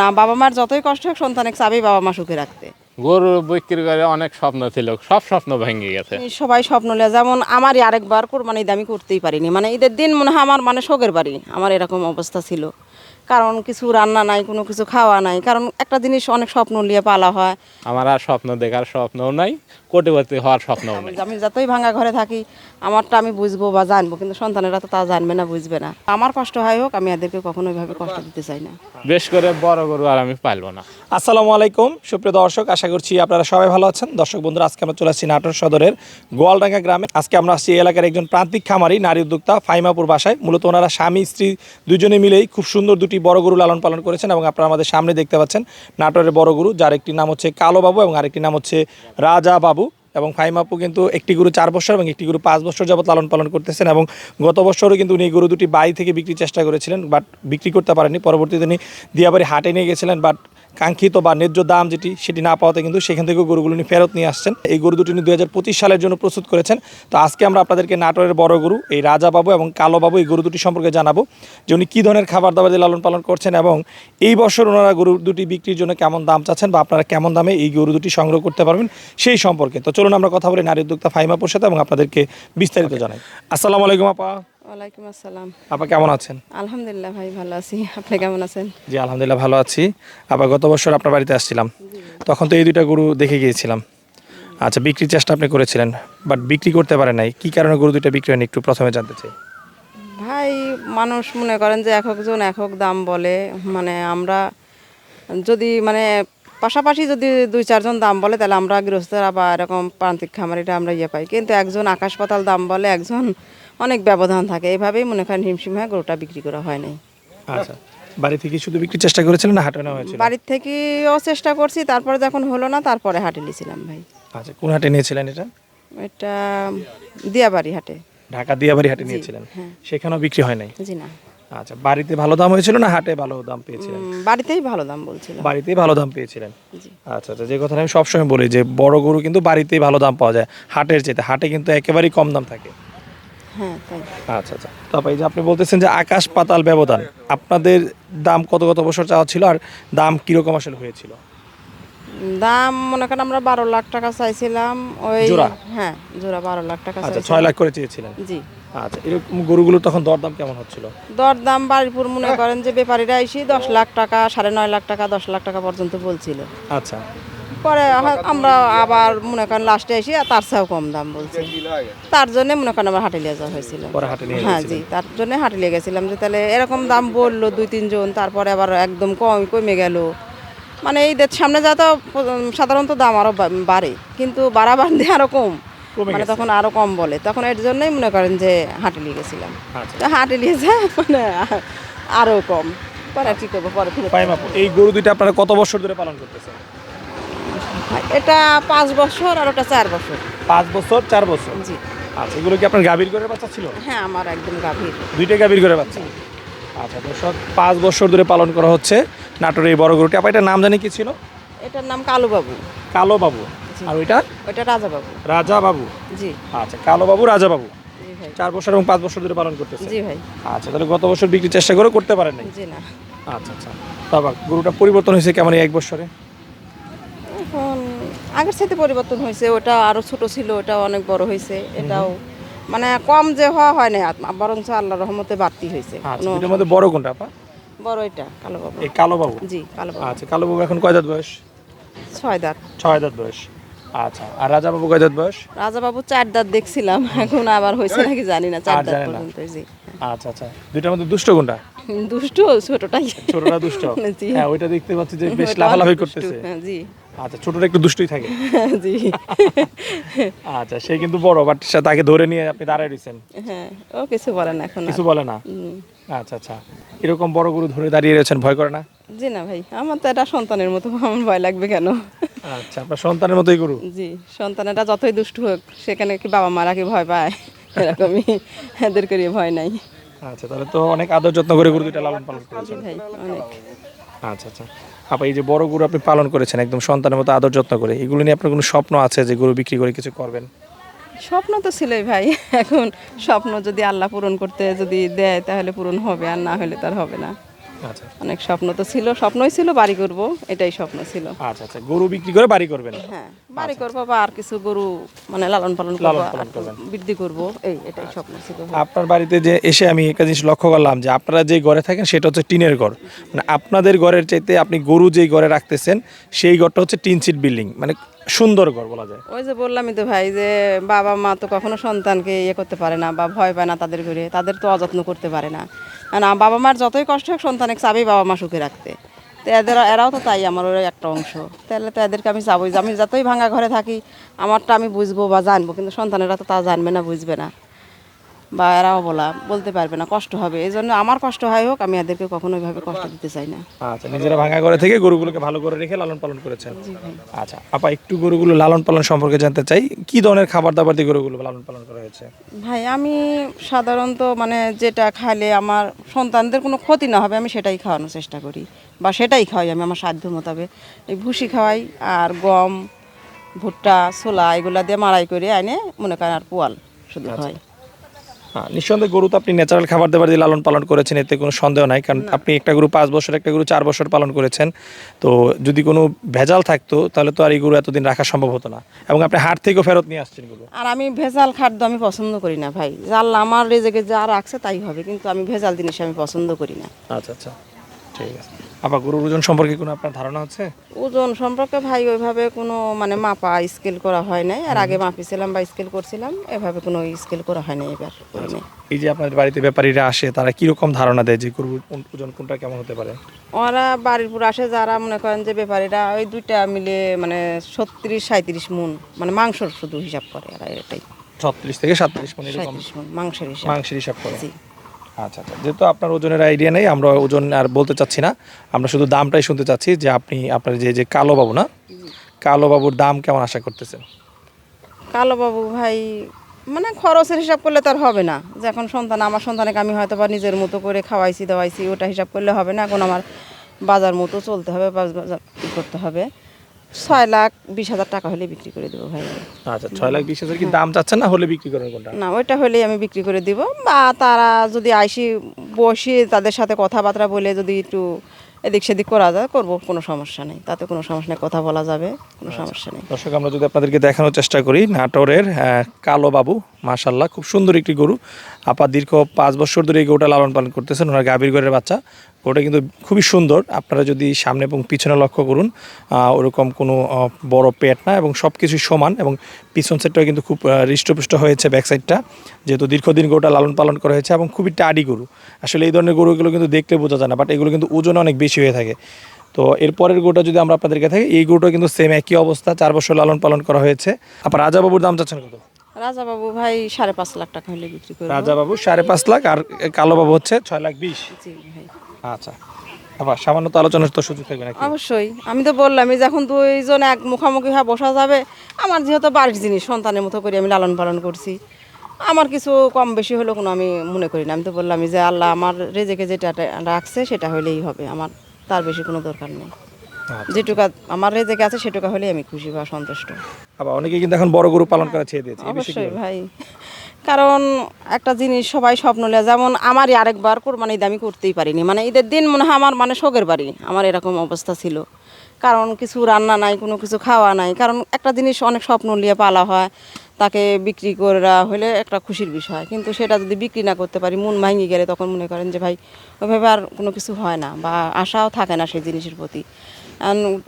না বাবা মার যতই কষ্ট হোক সন্তানের চাবেই বাবা মা সুখে রাখতে। গরু বিক্রি করে অনেক স্বপ্ন ছিল সব স্বপ্ন ভেঙে গেছে। সবাই স্বপ্ন লে যেমন আমারই আরেকবার কোরবানি দামি আমি করতেই পারিনি। মানে ঈদের দিন মনে হয় আমার মানে শোকের বাড়ি আমার এরকম অবস্থা ছিল। কারণ কিছু রান্না নাই কোনো কিছু খাওয়া নাই। কারণ একটা জিনিস অনেক স্বপ্ন নিয়ে পালা হয়। আমার আর স্বপ্ন দেখার স্বপ্নও নাই কোটিপতি হওয়ার স্বপ্নও নাই। আমি যতই ভাঙা ঘরে থাকি আমারটা আমি বুঝব বা জানব কিন্তু সন্তানেরা তো তা জানবে না বুঝবে না। আমার কষ্ট হয় হোক আমি এদেরকে কখনো ওইভাবে কষ্ট দিতে চাই না। বেশ করে বড় গরু আর আমি পালবো না। আসসালামু আলাইকুম সুপ্রিয় দর্শক আশা করছি আপনারা সবাই ভালো আছেন। দর্শক বন্ধুরা আজকে আমরা চলে আসছি নাটোর সদরের গোয়ালডাঙ্গা গ্রামে। আজকে আমরা আসছি এই এলাকার একজন প্রান্তিক খামারি নারী উদ্যোক্তা ফাইমাপুর বাসায়। মূলত ওনারা স্বামী স্ত্রী দুজনে মিলেই খুব সুন্দর দুটি বড় গরু লালন পালন করেছেন এবং আপনারা আমাদের সামনে দেখতে পাচ্ছেন নাটোরের বড় গরু, যার একটি নাম হচ্ছে কালো বাবু এবং আরেকটি নাম হচ্ছে রাজা বাবু এবং ফাইমাপু কিন্তু একটি গরু চার বছর এবং একটি গরু পাঁচ বছর যাবৎ লালন পালন করতেছেন এবং গত বছরও কিন্তু উনি গুরু দুটি বাড়ি থেকে বিক্রির চেষ্টা করেছিলেন, বাট বিক্রি করতে পারেননি। পরবর্তীতে উনি দিয়াবাড়ি হাটে নিয়ে গেছিলেন, বাট কাঙ্ক্ষিত বা ন্যায্য দাম যেটি সেটি না পাওয়াতে কিন্তু সেখান থেকে গরুগুলো উনি ফেরত নিয়ে আসছেন। এই গরু দুটি উনি দুই হাজার পঁচিশ সালের জন্য প্রস্তুত করেছেন। তো আজকে আমরা আপনাদেরকে নাটোরের বড় গরু এই রাজা বাবু এবং কালো বাবু এই গরু দুটি সম্পর্কে জানাব যে উনি কী ধরনের খাবার দাবার দিয়ে লালন পালন করছেন এবং এই বছর ওনারা গরু দুটি বিক্রির জন্য কেমন দাম চাচ্ছেন বা আপনারা কেমন দামে এই গরু দুটি সংগ্রহ করতে পারবেন সেই সম্পর্কে। তো চলুন আমরা কথা বলি নারী উদ্যোক্তা ফাইমাপুর সাথে এবং আপনাদেরকে বিস্তারিত জানাই। আসসালামু আলাইকুম আপা। ওয়ালাইকুম আসসালাম। আপা কেমন আছেন? আলহামদুলিল্লাহ ভাই ভালো আছি। আপনি কেমন আছেন? জি আলহামদুলিল্লাহ ভালো আছি। আবার গত বছর আপনার বাড়িতে আসছিলাম। তখন তো এই দুইটা গরু দেখে গিয়েছিলাম। আচ্ছা বিক্রির চেষ্টা আপনি করেছিলেন বাট বিক্রি করতে পারেন নাই। কি কারণে গরু দুইটা বিক্রি হয়নি একটু প্রথমে জানতে চাই। ভাই মানুষ মনে করেন যে এক একজন এক এক দাম বলে। মানে আমরা যদি মানে পাশাপাশি যদি দুই চারজন দাম বলে তাহলে আমরা গৃহস্থরা বা এরকম প্রান্তিক খামারিটা আমরা ইয়ে পাই। কিন্তু একজন আকাশ পাতাল দাম বলে একজন অনেক ব্যবধান থাকে। এইভাবেই মনে করেন হিমশিম হয়ে গরুটা বিক্রি করা হয় নাই। আচ্ছা। বাড়ি থেকে শুধু বিক্রির চেষ্টা করেছিলেন না হাটে নেওয়া হয়েছিল? বাড়ির থেকেও চেষ্টা করছি তারপরে যখন হলো না তারপরে হাটে নিয়েছিলাম ভাই। আচ্ছা কোন হাটে নিয়েছিলেন এটা? এটা দিয়াবাড়ি হাটে। ঢাকা দিয়াবাড়ি হাটে নিয়েছিলেন? সেখানেও বিক্রি হয় নাই? জি না। আচ্ছা বাড়িতে ভালো দাম হয়েছিল না হাটে ভালো দাম পেয়েছিলেন? বাড়িতেই ভালো দাম বলছিল বাড়িতেই ভালো দাম পেয়েছিলেন? জি। আচ্ছা আচ্ছা যে কথাটা আমি সবসময় বলি যে বড় গরু কিন্তু বাড়িতেই ভালো দাম পাওয়া যায়। হাটের চেয়ে হাটে কিন্তু একেবারেই কম দাম থাকে। হ্যাঁ তাই। আচ্ছা আচ্ছা। তারপর এই যে আপনি বলতেছেন যে আকাশ পাতাল ব্যবধান আপনাদের দাম কত কত বছর চাওয়া ছিল আর দাম কীরকম আসলে হয়েছিল? দাম মনে করেন আমরা বারো লাখ টাকা চাইছিলাম ওই জোড়া? হ্যাঁ জোড়া বারো লাখ টাকা আচ্ছা ছয় লাখ করে চেয়েছিলেন। জি। আচ্ছা এরকম গরুগুলো তখন দরদাম কেমন হচ্ছিল? দর দাম বাড়িপুর মনে করেন যে ব্যাপারীরা এসে দশ লাখ টাকা সাড়ে নয় লাখ টাকা দশ লাখ টাকা পর্যন্ত বলছিল। আচ্ছা। পরে আমরা আবার মনে করেন লাস্টে এসে তার চেয়েও কম দাম বলছি। তার জন্য মনে করেন আমার হাটে নিয়ে যাওয়া হয়েছিল। হ্যাঁ জি তার জন্য হাটে নিয়ে গেছিলাম যে তাহলে এরকম দাম বলল দুই তিনজন তারপরে আবার একদম কম কমে গেল। মানে এই সামনে যা তো সাধারণত দাম আরও বাড়ে কিন্তু বাড়াবার দিয়ে আরও কম মানে তখন আরও কম বলে। তখন এর জন্যই মনে করেন যে হাটে নিয়ে গেছিলাম। আচ্ছা। তো হাটে নিয়ে যায় মানে আরও কম। পরে ঠিক করব পরে এই গরু দুইটা আপনারা কত বছর ধরে পালন করতেছেন? এটা পাঁচ বছর আর ওটা চার বছর। পাঁচ বছর চার বছর? জি। আচ্ছা এগুলো কি আপনার গাভীর করে বাচ্চা ছিল? হ্যাঁ আমার একদম গাভীর। দুইটাই গাভীর করে বাচ্চা? আচ্ছা দর্শক পাঁচ বছর ধরে পালন করা হচ্ছে নাটোরের এই বড় গরুটি। আপা এটার নাম জানি কি ছিল? এটার নাম কালু বাবু কালো বাবু আর ওইটা? ওইটা রাজা বাবু রাজা বাবু জি। আচ্ছা কালো বাবু রাজা বাবু চার বছর এবং পাঁচ বছর ধরে পালন করতেছে। জি ভাই। আচ্ছা তাহলে গত বছর বিক্রির চেষ্টা করে করতে পারেন নাই? জি না। আচ্ছা আচ্ছা। তারপর গরুটা পরিবর্তন হয়েছে কেমন এক বছরে? এখন আগের সাথে পরিবর্তন হয়েছে ওটা আরও ছোট ছিল ওটা অনেক বড় হয়েছে এটাও মানে কম যে হওয়া হয় না বরং আল্লাহ রহমতে বাড়তি হয়েছে। আচ্ছা এটার মধ্যে বড় কোনটা আপা? বড় এটা কালো বাবু। এই কালো বাবু? জি কালো বাবু। আচ্ছা কালো বাবু এখন কয় দাঁত বয়স? ছয় দাঁত। ছয় দাঁত বয়স। আচ্ছা আর রাজা বাবু কয় দাঁত বয়স? রাজা বাবু চার দাঁত দেখছিলাম এখন আবার হয়েছে নাকি জানি না চার দাঁত পর্যন্ত জি আচ্ছা আচ্ছা দুইটার মধ্যে দুষ্ট কোনটা? দুষ্ট ছোটটাই। ছোটটা দুষ্ট। হ্যাঁ ওইটা দেখতে পাচ্ছি যে বেশ লাফালাফি করতেছে। হ্যাঁ, জি। আচ্ছা ছোটটা একটু দুষ্টই থাকে। জি। আচ্ছা সে কিন্তু বড় বাট তাকে ধরে নিয়ে আপনি দাঁড়ায় দিয়েছেন হ্যাঁ ও কিছু বলে না এখন কিছু বলে না? আচ্ছা আচ্ছা এরকম বড় গরু ধরে দাঁড়িয়ে রয়েছেন ভয় করে না? জি না ভাই আমার তো এটা সন্তানের মতো আমার ভয় লাগবে কেন? আচ্ছা আপনার সন্তানের মতোই গরু? জি সন্তানেরা যতই দুষ্ট হোক সেখানে কি বাবা মারা কি ভয় পায়? এরকমই এদের করিয়ে ভয় নাই। আচ্ছা তাহলে তো অনেক আদর যত্ন করে গরু দুইটা লালন পালন করেছেন। ভাই অনেক। আচ্ছা আচ্ছা। আপা এই যে বড় গরু আপনি পালন করেছেন একদম সন্তানের মতো আদর যত্ন করে এগুলো নিয়ে আপনার কোনো স্বপ্ন আছে যে গরু বিক্রি করে কিছু করবেন? স্বপ্ন তো ছিলই ভাই এখন স্বপ্ন যদি আল্লাহ পূরণ করতে যদি দেয় তাহলে পূরণ হবে আর না হলে তার হবে না। অনেক স্বপ্ন তো ছিল স্বপ্নই ছিল বাড়ি করব এটাই স্বপ্ন ছিল। আচ্ছা আচ্ছা। গরু বিক্রি করে বাড়ি করবেন? হ্যাঁ বাড়ি করব বা আর কিছু গরু মানে লালন পালন করব বৃদ্ধি করব এই এটাই স্বপ্ন ছিল। আপনার বাড়িতে যে এসে আমি একটা জিনিস লক্ষ্য করলাম যে আপনারা যে ঘরে থাকেন সেটা হচ্ছে টিনের ঘর। মানে আপনাদের ঘরের চাইতে আপনি গরু যেই ঘরে রাখতেছেন সেই ঘরটা হচ্ছে টিন সিট বিল্ডিং মানে সুন্দর ঘর বলা যায়। ওই যে বললামই তো ভাই যে বাবা মা তো কখনো সন্তানকে ইয়ে করতে পারে না বা ভয় পায় না তাদের ঘরে তাদের তো অযত্ন করতে পারে না। না বাবা মার যতই কষ্ট হোক সন্তানের চাবেই বাবা মা সুখে রাখতে। তো এদের, এরাও তো তাই, আমার ওই একটা অংশ। তাহলে তো এদেরকে আমি চাবই, আমি যতই ভাঙা ঘরে থাকি, আমারটা আমি বুঝব বা জানব, কিন্তু সন্তানেরা তো তা জানবে না, বুঝবে না। বা এরাও বলা বলতে পারবে না কষ্ট হবে। এই জন্য আমার কষ্ট হয় হোক আমি এদেরকে কখনো ওইভাবে কষ্ট দিতে চাই না। আচ্ছা নিজেরা ভাঙা ঘরে থেকে গরুগুলোকে ভালো করে রেখে লালন পালন করেছেন। আচ্ছা আপা একটু গরুগুলো লালন পালন সম্পর্কে জানতে চাই কি ধরনের খাবার দাবার দিয়ে গরুগুলো লালন পালন করা হয়েছে? ভাই আমি সাধারণত মানে যেটা খাইলে আমার সন্তানদের কোনো ক্ষতি না হবে আমি সেটাই খাওয়ানোর চেষ্টা করি। বা সেটাই খাওয়াই আমি আমার সাধ্য মোতাবেক। এই ভুসি খাওয়াই আর গম ভুট্টা ছোলা এগুলা দিয়ে মাড়াই করে এনে মনে করেন আর পোয়াল শুধু হয় হ্যাঁ নিঃসন্দেহে গরু তো আপনি ন্যাচারাল খাবার দাবার দিয়ে লালন পালন করেছেন এতে কোনো সন্দেহ নাই। কারণ আপনি একটা গরু পাঁচ বছর একটা গরু চার বছর পালন করেছেন তো যদি কোনো ভেজাল থাকতো তাহলে তো আর এই গরু এতদিন রাখা সম্ভব হতো না। এবং আপনি হাট থেকেও ফেরত নিয়ে আসছেন গরু। আর আমি ভেজাল খাদ্য আমি পছন্দ করি না ভাই। জাল আমার রেজেকে যা রাখছে তাই হবে কিন্তু আমি ভেজাল জিনিস আমি পছন্দ করি না। আচ্ছা আচ্ছা। ঠিক আছে। আপা গরুর ওজন সম্পর্কে কোনো আপনার ধারণা আছে? ওজন সম্পর্কে ভাই ওইভাবে কোনো মানে মাপা স্কেল করা হয় নাই। আর আগে মাপিছিলাম বা স্কেল করছিলাম এভাবে কোনো স্কেল করা হয় নাই এবার করি এই যে আপনার বাড়িতে ব্যাপারীরা আসে তারা কীরকম ধারণা দেয় যে গরুর ওজন কোনটা কেমন হতে পারে? ওরা বাড়ির পুরো আসে যারা মনে করেন যে ব্যাপারীরা ওই দুইটা মিলে মানে ছত্রিশ সাঁত্রিশ মুন মানে মাংসর শুধু হিসাব করে এরা এটাই। ছত্রিশ থেকে সাতত্রিশ মানে এরকম মাংসের হিসাব। মাংসের হিসাব করে। আচ্ছা আচ্ছা। যেহেতু আপনার ওজনের আইডিয়া নেই, আমরা ওজন আর বলতে চাচ্ছি না। আমরা শুধু দামটাই শুনতে চাচ্ছি যে আপনি, আপনার যে যে কালো বাবু না? কালো বাবুর দাম কেমন আশা করতেছেন? কালো বাবু ভাই মানে খরচের হিসাব করলে তো আর হবে না। যে এখন সন্তান, আমার সন্তানকে আমি হয়তো বা নিজের মতো করে খাওয়াইছি, দাওয়াইছি, ওটা হিসাব করলে হবে না। এখন আমার বাজার মতো চলতে হবে, বাজার করতে হবে। ছয় লাখ বিশ হাজার টাকা হলে বিক্রি করে দেবো ভাই। আচ্ছা ছয় লাখ বিশ হাজার কি দাম চাচ্ছে না হলে বিক্রি করেন কোনটা? না ওইটা হলেই আমি বিক্রি করে দিব। বা তারা যদি আইসি বসে তাদের সাথে কথাবার্তা বলে যদি একটু এদিক সেদিক করা যায় করব কোনো সমস্যা নেই। তাতে কোনো সমস্যা নেই কথা বলা যাবে কোনো সমস্যা নেই। দর্শক আমরা যদি আপনাদেরকে দেখানোর চেষ্টা করি নাটোরের কালো বাবু মাশাল্লাহ খুব সুন্দর একটি গরু। আপা দীর্ঘ পাঁচ বছর ধরে এই গরুটা লালন পালন করতেছেন, ওনার গাভীর ঘরের বাচ্চা। গরুটা কিন্তু খুবই সুন্দর। আপনারা যদি সামনে এবং পিছনে লক্ষ্য করুন ওরকম কোনো বড় পেট না এবং সব কিছুই সমান এবং পিছন সাইডটাও কিন্তু খুব হৃষ্টপুষ্ট হয়েছে ব্যাক সাইডটা যেহেতু দীর্ঘদিন গরুটা লালন পালন করা হয়েছে এবং খুবই টাডি গরু। আসলে এই ধরনের গরুগুলো কিন্তু দেখলে বোঝা যায় না বাট এগুলো কিন্তু ওজনে অনেক বেশি হয়ে থাকে। তো এরপরের গরুটা যদি আমরা আপনাদেরকে থাকি এই গরুটা কিন্তু সেম একই অবস্থা, চার বছর লালন পালন করা হয়েছে। আপনার রাজাবাবুর দাম চাচ্ছেন কত? রাজা বাবু ভাই সাড়ে পাঁচ লাখ টাকা হলে বিক্রি করব। রাজাবাবু সাড়ে পাঁচ লাখ আর কালোবাবু হচ্ছে ছয় লাখ বিশ। জি ভাই। আচ্ছা। আবার সামান্য তো আলোচনার তো সুযোগ থাকবে নাকি? অবশ্যই। আমি তো বললামই যখন দুইজন এক মুখামুখি হয়ে বসা যাবে। আমার যেহেতু বাড়ির জিনিস সন্তানের মতো করে আমি লালন পালন করছি। আমার কিছু কম বেশি হলেও কোনো আমি মনে করি না। আমি তো বললাম যে আল্লাহ আমার রেজেকে যেটা রাখছে সেটা হলেই হবে। আমার তার বেশি কোনো দরকার নেই। যেটুকা আমার রেজেকে আছে সেটুকা হলেই আমি খুশি বা সন্তুষ্ট। আবার অনেকে কিন্তু এখন বড় গরু পালন করা ছেড়ে দিয়েছে অবশ্যই ভাই। কারণ একটা জিনিস সবাই স্বপ্ন নেয় যেমন আমারই আরেকবার কোরবানি ঈদ আমি করতেই পারিনি। মানে ঈদের দিন মনে হয় আমার মানে শোকের বাড়ি আমার এরকম অবস্থা ছিল। কারণ কিছু রান্না নাই কোনো কিছু খাওয়া নাই। কারণ একটা জিনিস অনেক স্বপ্ন নিয়ে পালা হয় তাকে বিক্রি করা হলে একটা খুশির বিষয়। কিন্তু সেটা যদি বিক্রি না করতে পারি মন ভাঙি গেলে তখন মনে করেন যে ভাই ওইভাবে আর কোনো কিছু হয় না বা আশাও থাকে না সেই জিনিসের প্রতি।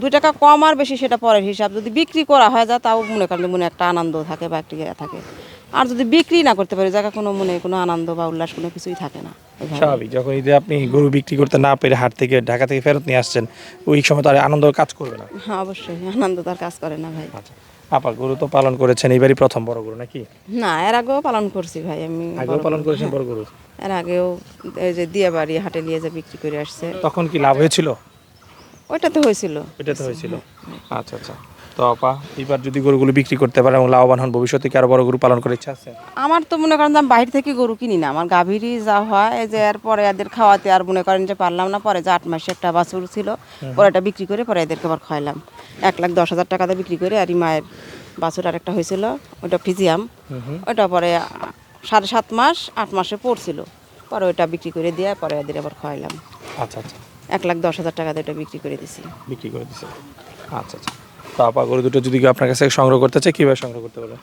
দুই টাকা কম আর বেশি সেটা পরের হিসাব। যদি বিক্রি করা হয় যা তাও মনে করেন মনে একটা আনন্দ থাকে বা একটা ইয়ে থাকে। আর যদি বিক্রি না করতে পারি জায়গা কোনো মনে কোনো আনন্দ বা উল্লাস কোনো কিছুই থাকে না স্বাভাবিক। যখন ঈদে আপনি গরু বিক্রি করতে না পেরে হাট থেকে ঢাকা থেকে ফেরত নিয়ে আসছেন ওই সময় তো আর আনন্দ কাজ করবে না। হ্যাঁ অবশ্যই। আনন্দ তার কাজ করে না ভাই। আচ্ছা। আপা গরু তো পালন করেছেন এইবারই প্রথম বড় গরু নাকি? না এর আগেও পালন করছি ভাই আমি আগেও পালন করেছেন বড় গরু? এর আগেও এই যে দিয়ে বাড়ি হাটে নিয়ে যে বিক্রি করে আসছে। তখন কি লাভ হয়েছিল? ওইটা তো হয়েছিল। এটা তো হয়েছিল। আচ্ছা আচ্ছা। তো আপা এবার যদি গরুগুলো বিক্রি করতে পারে এবং লাভবান হন ভবিষ্যতে কি আরও বড় গরু পালন করার ইচ্ছা আছে? আমার তো মনে করেন আমি বাইরে থেকে গরু কিনি না। আমার গাভীরই যা হয় এই যে এরপরে এদের খাওয়াতে আর মনে করেন যে পারলাম না। পরে যে আট মাসে একটা বাছুর ছিল পরে এটা বিক্রি করে পরে এদেরকে আবার খাওয়াইলাম। এক লাখ দশ হাজার টাকাতে বিক্রি করে আর মায়ের বাছুর আর একটা হয়েছিল ওটা ফিজিয়াম ওটা পরে সাড়ে সাত মাস আট মাসে পড়ছিল। পরে ওইটা বিক্রি করে দিয়ে পরে এদের আবার খাওয়াইলাম। আচ্ছা আচ্ছা। এক লাখ দশ হাজার টাকা দিয়ে এটা বিক্রি করে দিছি। বিক্রি করে দিছি। আচ্ছা আচ্ছা। পাপা গরু দুটো যদি আপনার কাছে সংগ্রহ করতে চায় কীভাবে সংগ্রহ করতে পারবে?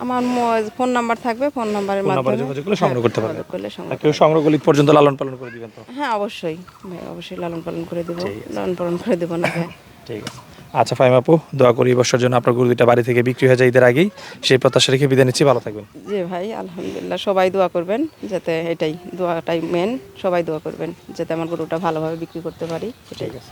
আমার ফোন নাম্বার থাকবে ফোন নাম্বারের মাধ্যমে যোগাযোগ করলে সংগ্রহ করতে হ্যাঁ, পারবে। সংগ্রহ কেউ সংগ্রহ করলে পর্যন্ত লালন পালন করে দিবেন তো? হ্যাঁ অবশ্যই। অবশ্যই লালন পালন করে দেবো। লালন পালন করে দেবো না ঠিক আছে। আচ্ছা ফাইম আপু দোয়া করি বছর জন্য আপনার গরু দুইটা বাড়ি থেকে বিক্রি হয়ে যায় ঈদের আগেই। সেই প্রত্যাশা রেখে বিদায় নিচ্ছি ভালো থাকবেন। জি ভাই আলহামদুলিল্লাহ সবাই দোয়া করবেন যাতে এটাই দোয়াটাই মেন সবাই দোয়া করবেন যাতে আমার গরুটা ভালোভাবে বিক্রি করতে পারি ঠিক আছে।